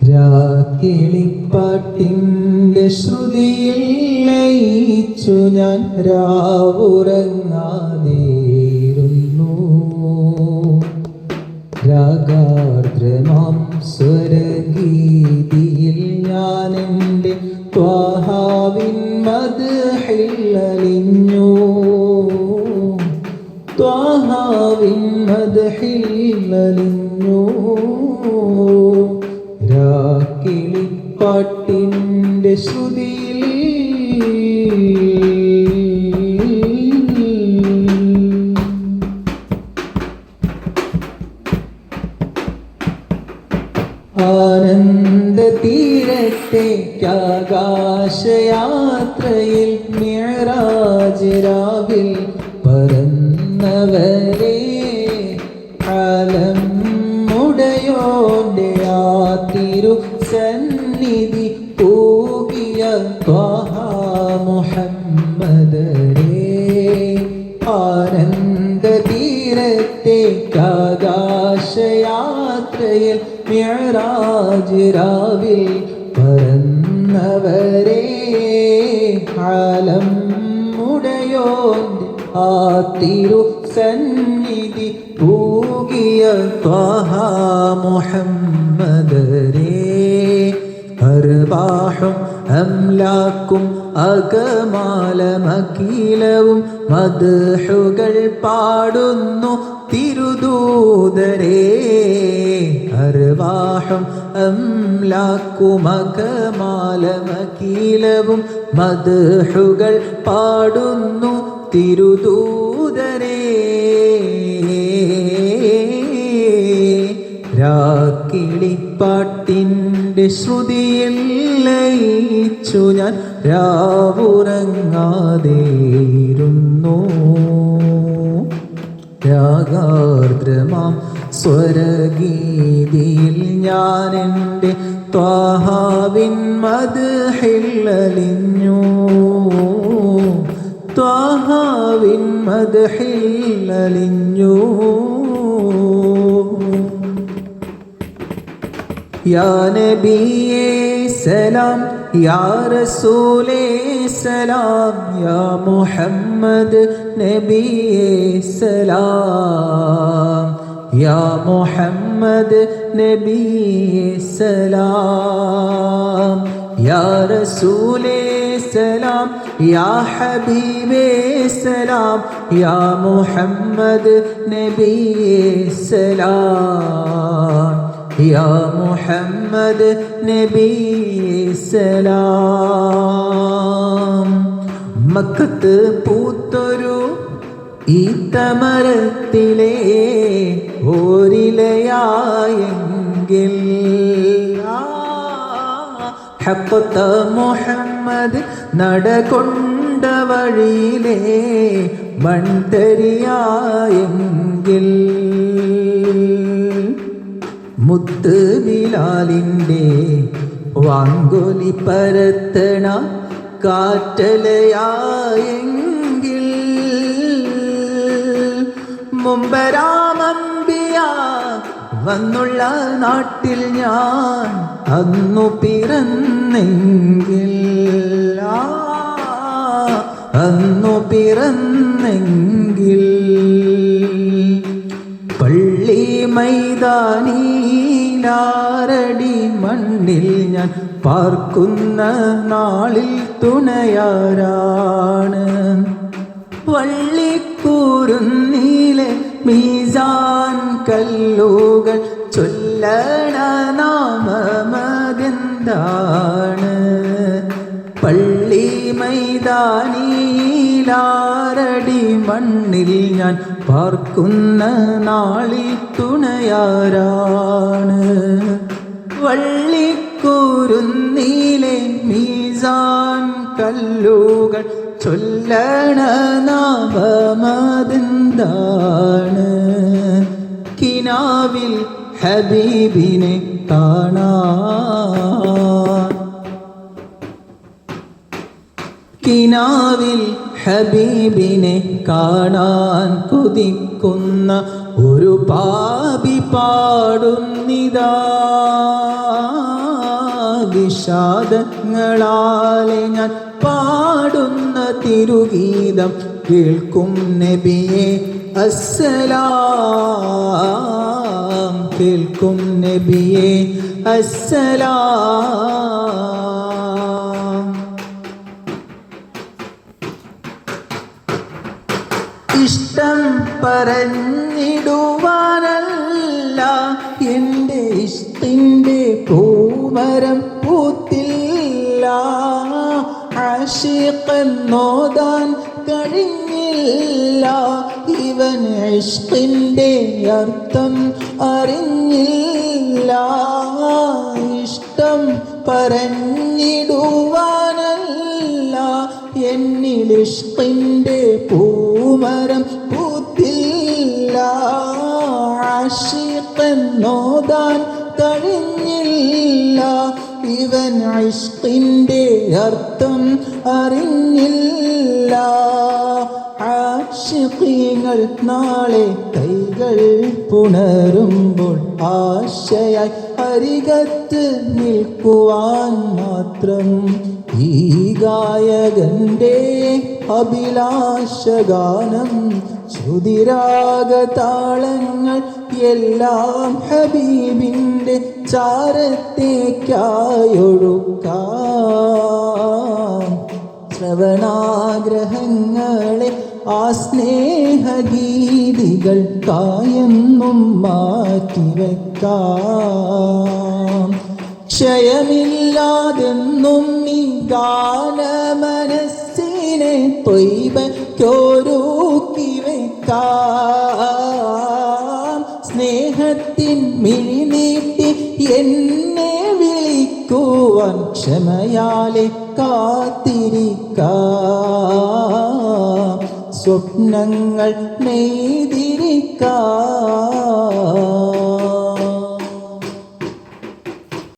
രാക്കിളിപ്പാട്ടിന്റെ ശ്രുതിയിൽ ലയിച്ചു ഞാൻ രാവുറങ്ങാതേരുന്നു രാഗാർദ്രമാം സ്വരഗീതിയിൽ ഞാൻ എന്റെ ത്വാഹാവിൻ മദ്ഹില്ലലിഞ്ഞു ത്വാഹാവിൻ മദ്ഹില്ലലിഞ്ഞു രാക്കിളിപ്പാട്ടിന്റെ ശ്രുതിയിൽ ആനന്ദ തീരത്തേക്കാകാശയാത്രയിൽ മിഴറാജ് രാവിൽ ആനന്ദ തീരത്തേക്കാകാശയാത്രയിൽ മിഴറാജ് രാവിൽ പറന്നവരെ കാലം മുടയോന്റെ ആ തിരു സന്നിധി പൂകിയ ത്വാഹ മുഹമ്മദരേ അർബാഹും അംലാക്കും അകമാലമകീലവും മദ്ഹുകൾ പാടുന്നു തിരുദൂതരേ. അർവാഹം അംലാക്കുമകമാലമകീലവും മദ്ഹുകൾ പാടുന്നു തിരുദൂതരേ. രാക്കിളിപ്പാട്ടിന്റെ ശ്രുതിയിൽ ലയിച്ചു ഞാൻ രാവുറങ്ങാതെയിരുന്നു രാഗാർദ്രമാം സ്വരഗീതിയിൽ ഞാൻ എന്റെ ത്വാഹാവിൻ മദ്ഹില്ലലിഞ്ഞു ത്വാഹാവിൻ മദ്ഹില്ലലിഞ്ഞു യാ നബിയേ സലാം യാ റസൂലേ സലാം യാ മുഹമ്മദ് നബിയേ സലാം യാ മുഹമ്മദ് നബിയേ സലാം യാ റസൂലേ സലാം യാ ഹബീബേ സലാം യാ മുഹമ്മദ് നബിയേ സലാം. യാ محمد نبي السلام. മക്കത്ത് പൂത്തൊരു ഈ തമരത്തിലെ ഓരിലയായെങ്കിൽ ഹപ്പത്ത മുഹമ്മദ് നടകൊണ്ട വഴിയിലെ മൺതരിയായെങ്കിൽ. മുത്ത് ബിലാലിന്റെ വാങ്കൊലി പരത്തണ കാറ്റലയായെങ്കിൽ മുമ്പരാമമ്പിയ വന്നുള്ള നാട്ടിൽ ഞാൻ അന്നു പിറന്നെങ്കിൽ. അന്നു പിറന്നെങ്കിൽ. പള്ളി മൈതാനീലാരടി മണ്ണിൽ ഞാൻ പാർക്കുന്ന നാളിൽ തുണയാരാണ്. വള്ളിക്കൂറുന്നീലെ മീസാൻ കല്ലുകൾ ചൊല്ലണ നാമമതെന്താണ്? പള്ളി മൈതാനീലാരടി മണ്ണിൽ ഞാൻ പാർക്കുന്ന നാളിൽ തുണയാരാണ്. വള്ളിക്കൂറുന്നീലെ മീസാൻ കല്ലുകൾ ചൊല്ലണ നാമമതെന്താണ്? കിനാവിൽ ഹബീബിനെ കാണാൻ ഹബീബിനെ കാണാൻ കുതിക്കുന്ന ഒരു പാപി പാടുന്നിതാ. വിഷാദങ്ങളാലെ ഞാൻ പാടുന്ന തിരുഗീതം കേൾക്കും നബിയെ അസ്സലാം. കേൾക്കും നബിയെ അസ്സലാം. ഇഷ്ടം പറഞ്ഞിടുവാനല്ല എന്റെ ഇഷ്ടിന്റെ പൂമരം പൂത്തില്ല. ആഷിഖെന്നോതാൻ കഴിഞ്ഞില്ല. ഇവൻ ഇഷ്ടിന്റെ അർത്ഥം അറിഞ്ഞില്ല. ഇഷ്ടം പറഞ്ഞിടുവാനല്ല എന്നിലിഷ്കിന്റെ പൂമരം പൂത്തില്ല. ആഷിഖെന്നോതാൻ കഴിഞ്ഞില്ല. ഇവൻ ഇഷ്കിന്റെ അർത്ഥം അറിഞ്ഞില്ല. ആഷിഖീങ്ങൾ നാളെ കൈകൾ പുണരുമ്പോൾ ആശയായി അരികത്ത് നിൽക്കുവാൻ മാത്രം ഈ ഗായകന്റെ അഭിലാഷഗാനം ശ്രുതിരാഗതാളങ്ങൾ എല്ലാം ഹബീബിന്റെ ചാരത്തേക്കായൊഴുക്കാം. ശ്രവണാഗ്രഹങ്ങളെ ആ സ്നേഹഗീതികൾ കായെന്നും മാറ്റിവെക്കാം. ക്ഷയമില്ലാതെന്നും ഈ ഗാനമനസ്സിനെ തൊയ്ബയ്ക്കൊരുക്കി വെക്കാം സ്നേഹത്തിൻ മിഴിനീട്ടി എന്നെ വിളിക്കുവാൻ ക്ഷമയാലെ കാത്തിരിക്കാം സ്വപ്നങ്ങൾ നെയ്തിരിക്കാം